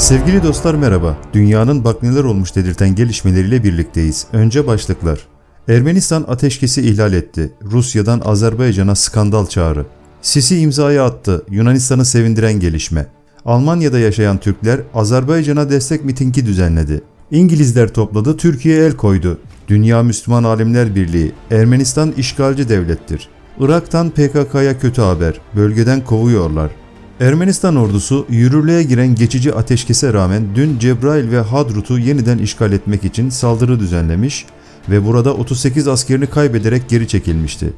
Sevgili dostlar merhaba. Dünyanın bak neler olmuş dedirten gelişmeleriyle birlikteyiz. Önce başlıklar. Ermenistan ateşkesi ihlal etti. Rusya'dan Azerbaycan'a skandal çağrı. Sisi imzayı attı. Yunanistan'ı sevindiren gelişme. Almanya'da yaşayan Türkler Azerbaycan'a destek mitingi düzenledi. İngilizler topladı, Türkiye el koydu. Dünya Müslüman Alimler Birliği, Ermenistan işgalci devlettir. Irak'tan PKK'ya kötü haber, bölgeden kovuyorlar. Ermenistan ordusu yürürlüğe giren geçici ateşkese rağmen dün Cebrail ve Hadrut'u yeniden işgal etmek için saldırı düzenlemiş ve burada 38 askerini kaybederek geri çekilmişti.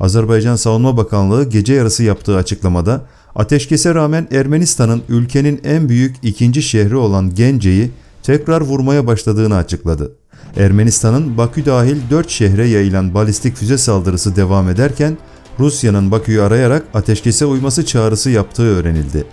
Azerbaycan Savunma Bakanlığı gece yarısı yaptığı açıklamada ateşkese rağmen Ermenistan'ın ülkenin en büyük ikinci şehri olan Gence'yi tekrar vurmaya başladığını açıkladı. Ermenistan'ın Bakü dahil 4 şehre yayılan balistik füze saldırısı devam ederken Rusya'nın Bakü'yü arayarak ateşkese uyması çağrısı yaptığı öğrenildi.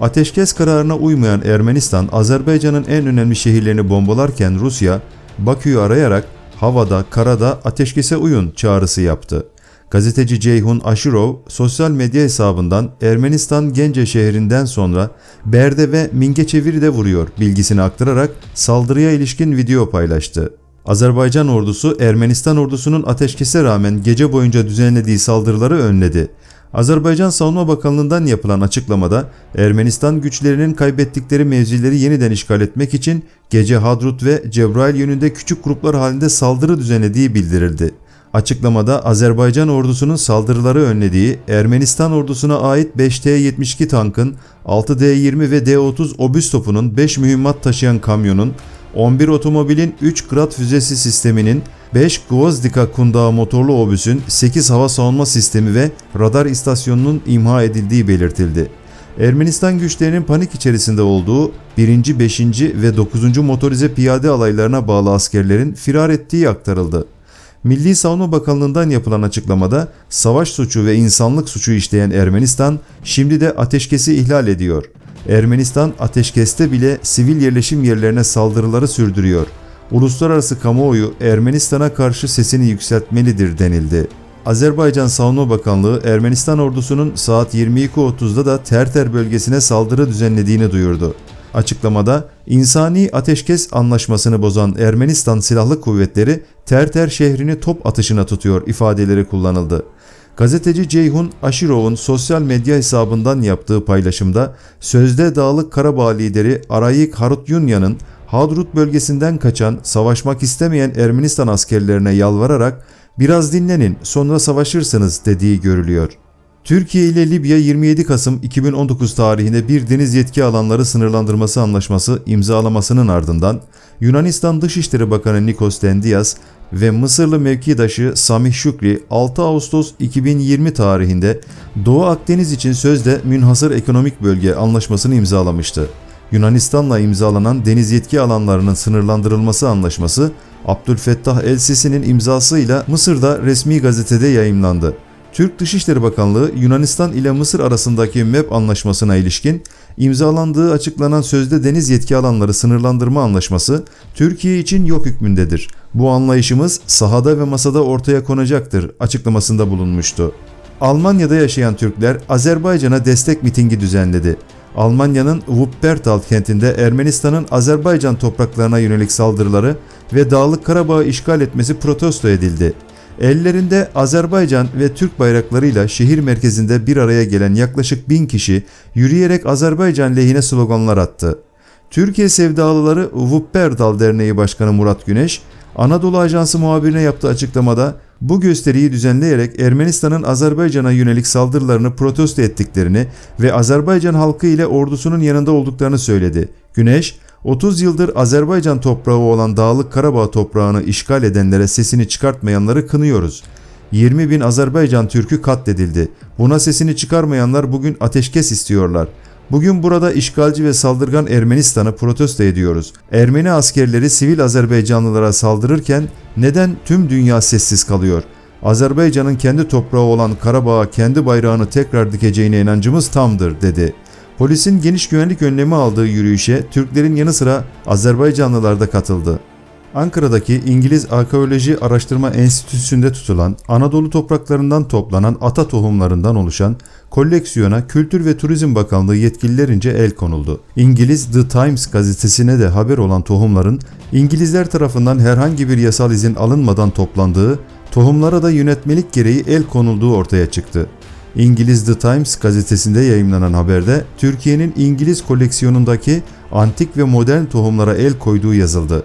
Ateşkes kararına uymayan Ermenistan, Azerbaycan'ın en önemli şehirlerini bombalarken Rusya, Bakü'yü arayarak havada, karada ateşkese uyun çağrısı yaptı. Gazeteci Ceyhun Aşirov sosyal medya hesabından Ermenistan Gence şehrinden sonra Berde ve Mingeçevir'i de vuruyor bilgisini aktararak saldırıya ilişkin video paylaştı. Azerbaycan ordusu Ermenistan ordusunun ateşkese rağmen gece boyunca düzenlediği saldırıları önledi. Azerbaycan Savunma Bakanlığı'ndan yapılan açıklamada Ermenistan güçlerinin kaybettikleri mevzileri yeniden işgal etmek için gece Hadrut ve Cebrail yönünde küçük gruplar halinde saldırı düzenlediği bildirildi. Açıklamada Azerbaycan ordusunun saldırıları önlediği Ermenistan ordusuna ait 5T-72 tankın, 6D-20 ve D-30 obüs topunun 5 mühimmat taşıyan kamyonun, 11 otomobilin 3 Grad füzesi sisteminin, 5 Gvozdika kundağı motorlu obüsün, 8 hava savunma sistemi ve radar istasyonunun imha edildiği belirtildi. Ermenistan güçlerinin panik içerisinde olduğu 1. 5. ve 9. motorize piyade alaylarına bağlı askerlerin firar ettiği aktarıldı. Milli Savunma Bakanlığı'ndan yapılan açıklamada savaş suçu ve insanlık suçu işleyen Ermenistan şimdi de ateşkesi ihlal ediyor. Ermenistan ateşkeste bile sivil yerleşim yerlerine saldırıları sürdürüyor. Uluslararası kamuoyu Ermenistan'a karşı sesini yükseltmelidir denildi. Azerbaycan Savunma Bakanlığı Ermenistan ordusunun saat 22.30'da da Terter bölgesine saldırı düzenlediğini duyurdu. Açıklamada insani ateşkes anlaşmasını bozan Ermenistan Silahlı Kuvvetleri Terter şehrini top atışına tutuyor ifadeleri kullanıldı. Gazeteci Ceyhun Aşirov'un sosyal medya hesabından yaptığı paylaşımda sözde Dağlık Karabağ lideri Arayik Harutyunyan'ın Hadrut bölgesinden kaçan, savaşmak istemeyen Ermenistan askerlerine yalvararak biraz dinlenin sonra savaşırsınız dediği görülüyor. Türkiye ile Libya 27 Kasım 2019 tarihinde bir deniz yetki alanları sınırlandırması anlaşması imzalamasının ardından Yunanistan Dışişleri Bakanı Nikos Dendias ve Mısırlı mevkidaşı Samih Şükri 6 Ağustos 2020 tarihinde Doğu Akdeniz için sözde münhasır ekonomik bölge anlaşmasını imzalamıştı. Yunanistan'la imzalanan deniz yetki alanlarının sınırlandırılması anlaşması Abdülfettah El-Sisi'nin imzasıyla Mısır'da resmi gazetede yayımlandı. Türk Dışişleri Bakanlığı Yunanistan ile Mısır arasındaki MEP anlaşmasına ilişkin imzalandığı açıklanan sözde deniz yetki alanları sınırlandırma anlaşması Türkiye için yok hükmündedir. Bu anlayışımız sahada ve masada ortaya konacaktır açıklamasında bulunmuştu. Almanya'da yaşayan Türkler Azerbaycan'a destek mitingi düzenledi. Almanya'nın Wuppertal kentinde Ermenistan'ın Azerbaycan topraklarına yönelik saldırıları ve Dağlık Karabağ'ı işgal etmesi protesto edildi. Ellerinde Azerbaycan ve Türk bayraklarıyla şehir merkezinde bir araya gelen yaklaşık bin kişi yürüyerek Azerbaycan lehine sloganlar attı. Türkiye Sevdalıları Wuppertal Derneği Başkanı Murat Güneş, Anadolu Ajansı muhabirine yaptığı açıklamada bu gösteriyi düzenleyerek Ermenistan'ın Azerbaycan'a yönelik saldırılarını protesto ettiklerini ve Azerbaycan halkı ile ordusunun yanında olduklarını söyledi. Güneş, 30 yıldır Azerbaycan toprağı olan Dağlık Karabağ toprağını işgal edenlere sesini çıkartmayanları kınıyoruz. 20 bin Azerbaycan Türk'ü katledildi. Buna sesini çıkarmayanlar bugün ateşkes istiyorlar. Bugün burada işgalci ve saldırgan Ermenistan'ı protesto ediyoruz. Ermeni askerleri sivil Azerbaycanlılara saldırırken neden tüm dünya sessiz kalıyor? Azerbaycan'ın kendi toprağı olan Karabağ'a kendi bayrağını tekrar dikeceğine inancımız tamdır dedi. Polisin geniş güvenlik önlemi aldığı yürüyüşe Türklerin yanı sıra Azerbaycanlılar da katıldı. Ankara'daki İngiliz Arkeoloji Araştırma Enstitüsü'nde tutulan Anadolu topraklarından toplanan ata tohumlarından oluşan koleksiyona Kültür ve Turizm Bakanlığı yetkililerince el konuldu. İngiliz The Times gazetesine de haber olan tohumların İngilizler tarafından herhangi bir yasal izin alınmadan toplandığı, tohumlara da yönetmelik gereği el konulduğu ortaya çıktı. İngiliz The Times gazetesinde yayımlanan haberde Türkiye'nin İngiliz koleksiyonundaki antik ve modern tohumlara el koyduğu yazıldı.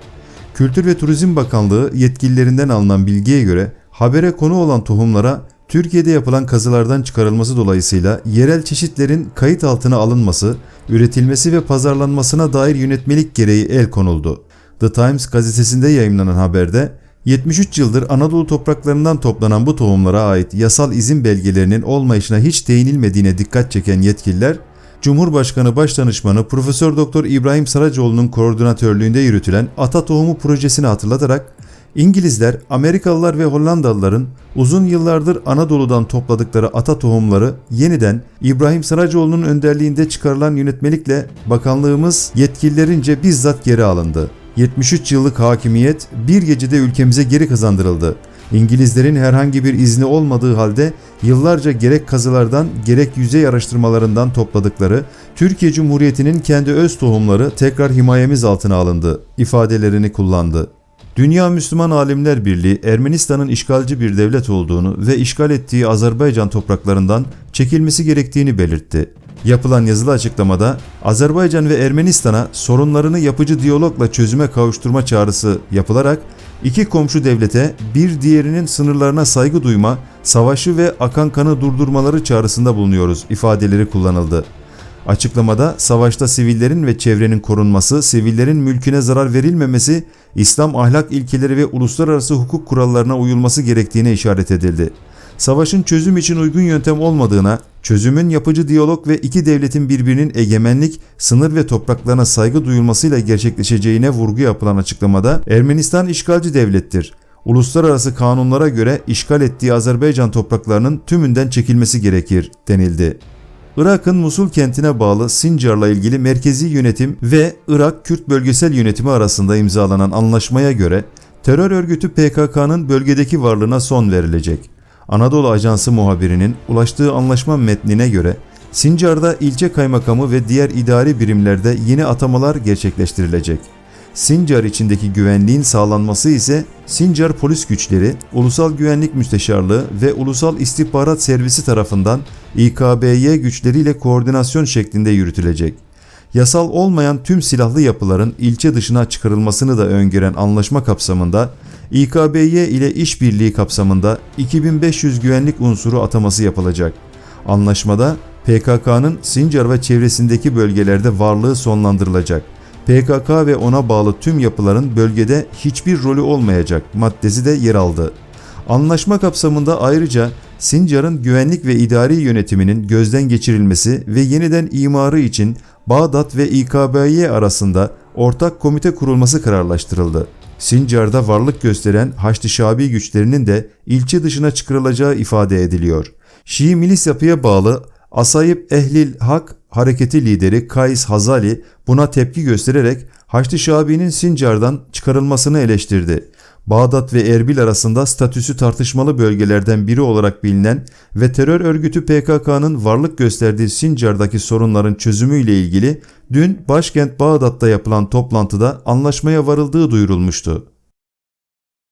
Kültür ve Turizm Bakanlığı yetkililerinden alınan bilgiye göre habere konu olan tohumlara Türkiye'de yapılan kazılardan çıkarılması dolayısıyla yerel çeşitlerin kayıt altına alınması, üretilmesi ve pazarlanmasına dair yönetmelik gereği el konuldu. The Times gazetesinde yayımlanan haberde 73 yıldır Anadolu topraklarından toplanan bu tohumlara ait yasal izin belgelerinin olmayışına hiç değinilmediğine dikkat çeken yetkililer, Cumhurbaşkanı Başdanışmanı Profesör Doktor İbrahim Saracoğlu'nun koordinatörlüğünde yürütülen Ata Tohumu projesini hatırlatarak İngilizler, Amerikalılar ve Hollandalıların uzun yıllardır Anadolu'dan topladıkları ata tohumları yeniden İbrahim Saracoğlu'nun önderliğinde çıkarılan yönetmelikle bakanlığımız yetkililerince bizzat geri alındı. 73 yıllık hakimiyet bir gecede ülkemize geri kazandırıldı. İngilizlerin herhangi bir izni olmadığı halde yıllarca gerek kazılardan gerek yüzey araştırmalarından topladıkları Türkiye Cumhuriyeti'nin kendi öz tohumları tekrar himayemiz altına alındı ifadelerini kullandı. Dünya Müslüman Alimler Birliği Ermenistan'ın işgalci bir devlet olduğunu ve işgal ettiği Azerbaycan topraklarından çekilmesi gerektiğini belirtti. Yapılan yazılı açıklamada Azerbaycan ve Ermenistan'a sorunlarını yapıcı diyalogla çözüme kavuşturma çağrısı yapılarak iki komşu devlete bir diğerinin sınırlarına saygı duyma, savaşı ve akan kanı durdurmaları çağrısında bulunuyoruz ifadeleri kullanıldı. Açıklamada savaşta sivillerin ve çevrenin korunması, sivillerin mülküne zarar verilmemesi, İslam ahlak ilkeleri ve uluslararası hukuk kurallarına uyulması gerektiğine işaret edildi. Savaşın çözüm için uygun yöntem olmadığına, çözümün yapıcı diyalog ve iki devletin birbirinin egemenlik, sınır ve topraklarına saygı duyulmasıyla gerçekleşeceğine vurgu yapılan açıklamada Ermenistan işgalci devlettir. Uluslararası kanunlara göre işgal ettiği Azerbaycan topraklarının tümünden çekilmesi gerekir denildi. Irak'ın Musul kentine bağlı Sincar'la ilgili merkezi yönetim ve Irak Kürt bölgesel yönetimi arasında imzalanan anlaşmaya göre terör örgütü PKK'nın bölgedeki varlığına son verilecek. Anadolu Ajansı muhabirinin ulaştığı anlaşma metnine göre Sincar'da ilçe kaymakamı ve diğer idari birimlerde yeni atamalar gerçekleştirilecek. Sincar içindeki güvenliğin sağlanması ise Sincar Polis Güçleri, Ulusal Güvenlik Müsteşarlığı ve Ulusal İstihbarat Servisi tarafından İKBY güçleriyle koordinasyon şeklinde yürütülecek. Yasal olmayan tüm silahlı yapıların ilçe dışına çıkarılmasını da öngören anlaşma kapsamında İKBY ile işbirliği kapsamında 2500 güvenlik unsuru ataması yapılacak. Anlaşmada PKK'nın Sincar ve çevresindeki bölgelerde varlığı sonlandırılacak. PKK ve ona bağlı tüm yapıların bölgede hiçbir rolü olmayacak maddesi de yer aldı. Anlaşma kapsamında ayrıca Sincar'ın güvenlik ve idari yönetiminin gözden geçirilmesi ve yeniden imarı için Bağdat ve İKBY arasında ortak komite kurulması kararlaştırıldı. Sincar'da varlık gösteren Haçlı Şabi güçlerinin de ilçe dışına çıkarılacağı ifade ediliyor. Şii milis yapıya bağlı Asayip Ehlil Hak hareketi lideri Kays Hazali buna tepki göstererek Haçlı Şabi'nin Sincar'dan çıkarılmasını eleştirdi. Bağdat ve Erbil arasında statüsü tartışmalı bölgelerden biri olarak bilinen ve terör örgütü PKK'nın varlık gösterdiği Sincar'daki sorunların çözümüyle ilgili dün başkent Bağdat'ta yapılan toplantıda anlaşmaya varıldığı duyurulmuştu.